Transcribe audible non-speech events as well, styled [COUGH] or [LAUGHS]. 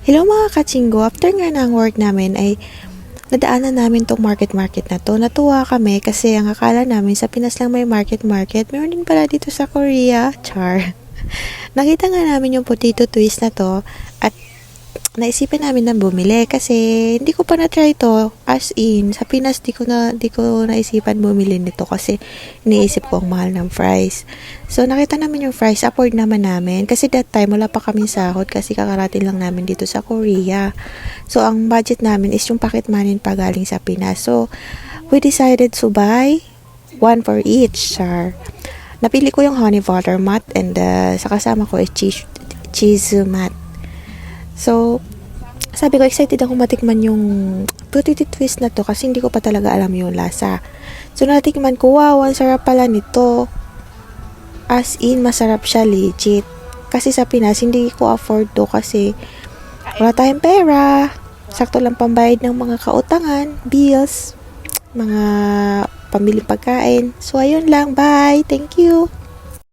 Hello mga kachinggo, after nga ng work namin ay nadaanan namin tong market-market na to. Natuwa kami kasi ang akala namin sa Pinas lang may market-market. Meron din pala dito sa Korea. Char. [LAUGHS] Nakita nga namin yung potato twist na to at naisipan namin na bumili kasi hindi ko pa na-try to. As in sa Pinas di ko na di ko naisipan bumili nito kasi iniisip ko ang mahal ng fries. So nakita namin yung fries. Afford naman namin. Kasi that time wala pa kami sahod kasi kakarating lang namin dito sa Korea. So ang budget namin is yung pocket money pa galing sa Pinas. So we decided to buy one for each char napili ko yung honey butter mat and uh, sa kasama ko is cheese cheese mat So, sabi ko, excited ako matikman yung potato twist na to kasi hindi ko pa talaga alam yung lasa. So, natikman ko, wow, ang sarap pala nito. As in, masarap siya legit. Kasi sa Pinas, hindi ko afford to kasi wala tayong pera. Sakto lang pambayad ng mga kautangan, bills, mga pamili pagkain. So, ayun lang. Bye! Thank you!